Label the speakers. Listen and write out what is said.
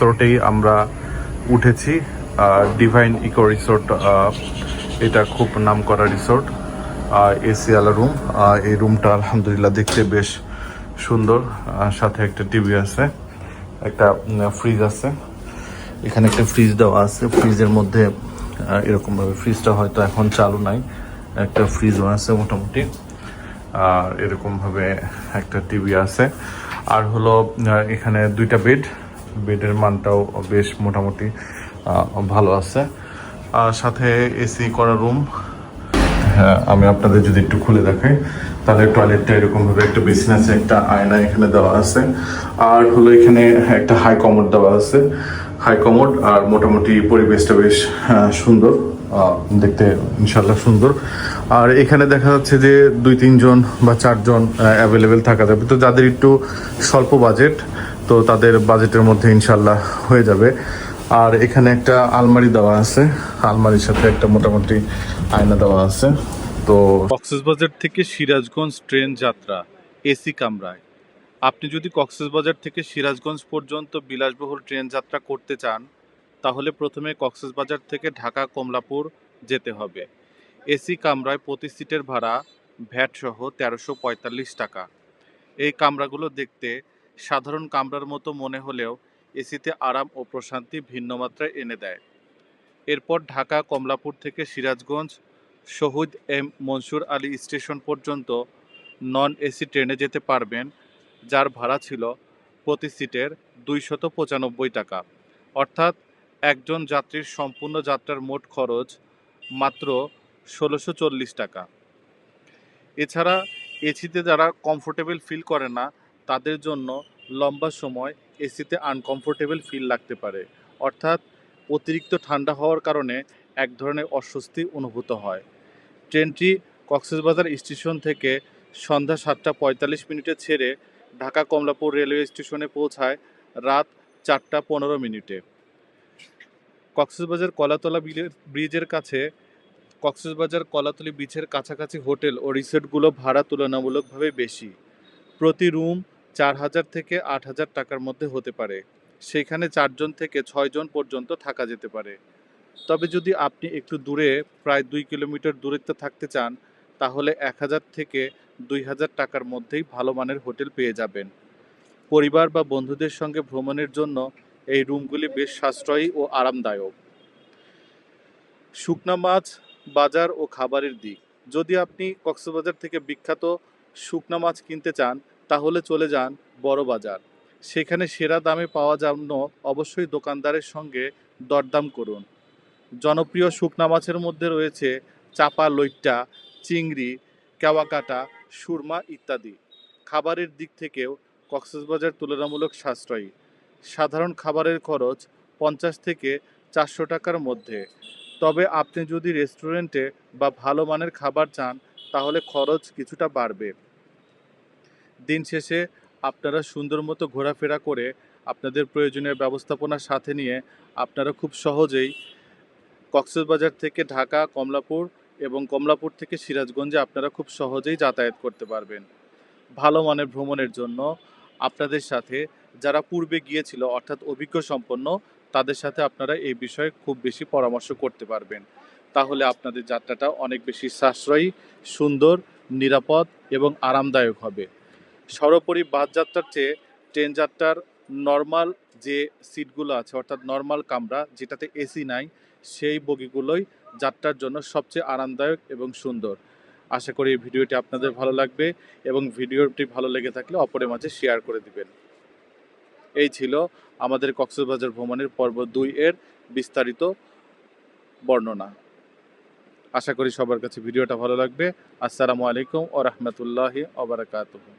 Speaker 1: রিসোর্টেই আমরা উঠেছি। Divine eco resort এটা খুব নাম করা রিসোর্ট এসি আলা রুম এই রুমটা আলহামদুলিল্লাহ দেখতে বেশ সুন্দর। সাথে একটা টিভি আছে, একটা ফ্রিজ আছে। এখানে একটা ফ্রিজ দেওয়া আছে। ফ্রিজের মধ্যে এরকমভাবে ফ্রিজটা হয়তো এখন চালু নাই। একটা ফ্রিজও আছে মোটামুটি। আর এরকমভাবে একটা টিভি আছে। আর হলো এখানে দুইটা বেড বেডের মানটাও বেশ মোটামুটি ভালো আছে। আর সাথে এসি করা রুম। হ্যাঁ আমি আপনাদের যদি একটু খুলে দেখাই তাহলে টয়লেটটা এরকম ভাবে একটা বেসিন আছে একটা আয়না এখানে দেওয়া আছে। আর হলো এখানে একটা হাই কমোড দেওয়া আছে। হাই কমোড আর মোটামুটি পরিবেশটা বেশ সুন্দর। আহ, দেখতে ইনশাল্লাহ সুন্দর। আর এখানে দেখা যাচ্ছে যে দুই তিনজন বা চারজন অ্যাভেলেবেল থাকা যাবে। তো যাদের একটু স্বল্প বাজেট তো তাদের বাজেটের মধ্যে ইনশাল্লাহ হয়ে যাবে। আর এখানে একটা আলমারি দেওয়া আছে। আলমারির সাথে একটা মোটামুটি আয়না দেওয়া আছে। তো
Speaker 2: কক্সবাজার থেকে সিরাজগঞ্জ ট্রেন যাত্রা, এসি কামরায়। আপনি যদি কক্সবাজার থেকে সিরাজগঞ্জ পর্যন্ত বিলাসবহুল ট্রেন যাত্রা করতে চান, তাহলে প্রথমে কক্সবাজার থেকে ঢাকা কমলাপুর যেতে হবে। এসি কামরায় প্রতি সিটের ভাড়া ভ্যাট সহ তেরোশো পঁয়তাল্লিশ টাকা। এই কামরাগুলো দেখতে সাধারণ কামরার মতো মনে হলেও এসিতে আরাম ও প্রশান্তি ভিন্ন মাত্রায় এনে দেয়। এরপর ঢাকা, কমলাপুর থেকে সিরাজগঞ্জ, শহীদ এম মনসুর আলী স্টেশন পর্যন্ত নন এসি ট্রেনে যেতে পারবেন, যার ভাড়া ছিল প্রতি সিটের দুইশত পঁচানব্বই টাকা। অর্থাৎ একজন যাত্রীর সম্পূর্ণ যাত্রার মোট খরচ মাত্র ষোলোশো চল্লিশ টাকা। এছাড়া এসিতে যারা কমফোর্টেবল ফিল করে না তাদের জন্য লম্বা সময় এসিতে আনকমফোর্টেবল ফিল লাগতে পারে। অর্থাৎ অতিরিক্ত ঠান্ডা হওয়ার কারণে এক ধরনের অস্বস্তি অনুভূত হয়। ট্রেনটি কক্সবাজার স্টেশন থেকে সন্ধ্যা সাতটা পঁয়তাল্লিশ মিনিটে ছেড়ে ঢাকা কমলাপুর রেলওয়ে স্টেশনে পৌঁছায় রাত চারটা পনেরো মিনিটে। কক্সবাজার কলাতলা ব্রিজের কাছে কক্সবাজার কলাতলি বিচের কাছাকাছি হোটেল ও রিসোর্টগুলো ভাড়া তুলনামূলকভাবে বেশি। প্রতি রুম চার হাজার থেকে আট হাজার টাকার মধ্যে হতে পারে। সেখানে চারজন থেকে ছয়জন পর্যন্ত থাকা যেতে পারে। তবে যদি আপনি একটু দূরে, প্রায় দুই কিলোমিটার দূরত্বে থাকতে চান, তাহলে এক হাজার থেকে দুই হাজার টাকার মধ্যেই ভালো মানের হোটেল পেয়ে যাবেন। পরিবার বা বন্ধুদের সঙ্গে ভ্রমণের জন্য এই রুমগুলি বেশ সাশ্রয়ী ও আরামদায়ক। শুকনা মাছ, বাজার ও খাবারের দিক। যদি আপনি কক্সবাজার থেকে বিখ্যাত শুকনা মাছ কিনতে চান তাহলে চলে যান বড় বাজার। সেখানে সেরা দামে পাওয়া জন্য অবশ্যই দোকানদারের সঙ্গে দরদাম করুন। জনপ্রিয় শুকনা মাছের মধ্যে রয়েছে চাপা লইট্টা, চিংড়ি, কেওয়াকাটা, সুরমা ইত্যাদি। খাবারের দিক থেকেও কক্সবাজার তুলনামূলক সাশ্রয়ী। সাধারণ খাবারের খরচ পঞ্চাশ থেকে চারশো টাকার মধ্যে। তবে আপনি যদি রেস্টুরেন্টে বা ভালো মানের খাবার চান, তাহলে খরচ কিছুটা বাড়বে। দিন শেষে আপনারা সুন্দর মতো ঘোরাফেরা করে আপনাদের প্রয়োজনীয় ব্যবস্থাপনার সাথে নিয়ে আপনারা খুব সহজেই কক্সবাজার থেকে ঢাকা, কমলাপুর এবং কমলাপুর থেকে সিরাজগঞ্জে আপনারা খুব সহজেই যাতায়াত করতে পারবেন। ভালো মানের ভ্রমণের জন্য আপনাদের সাথে যারা পূর্বে গিয়েছিল অর্থাৎ অভিজ্ঞ সম্পন্ন, তাদের সাথে আপনারা এই বিষয়ে খুব বেশি পরামর্শ করতে পারবেন। তাহলে আপনাদের যাত্রাটা অনেক বেশি সাশ্রয়ী, সুন্দর, নিরাপদ এবং আরামদায়ক হবে। সর্বোপরি বাস যাত্রার চেয়ে ট্রেন যাত্রার নর্মাল যে সিটগুলো আছে, অর্থাৎ নর্মাল কামরা, যেটাতে এসি নাই, সেই বগিগুলোই যাত্রার জন্য সবচেয়ে আরামদায়ক এবং সুন্দর। আশা করি ভিডিওটি আপনাদের ভালো লাগবে এবং ভিডিওটি ভালো লেগে থাকলে অপরের মাঝে শেয়ার করে দিবেন। এই ছিল আমাদের কক্সবাজার ভ্রমণের পর্ব দুই এর বিস্তারিত বর্ণনা। আশা করি সবার কাছে ভিডিওটা ভালো লাগবে। আসসালামু আলাইকুম ও রহমতুল্লাহি ওবরাকাতুহু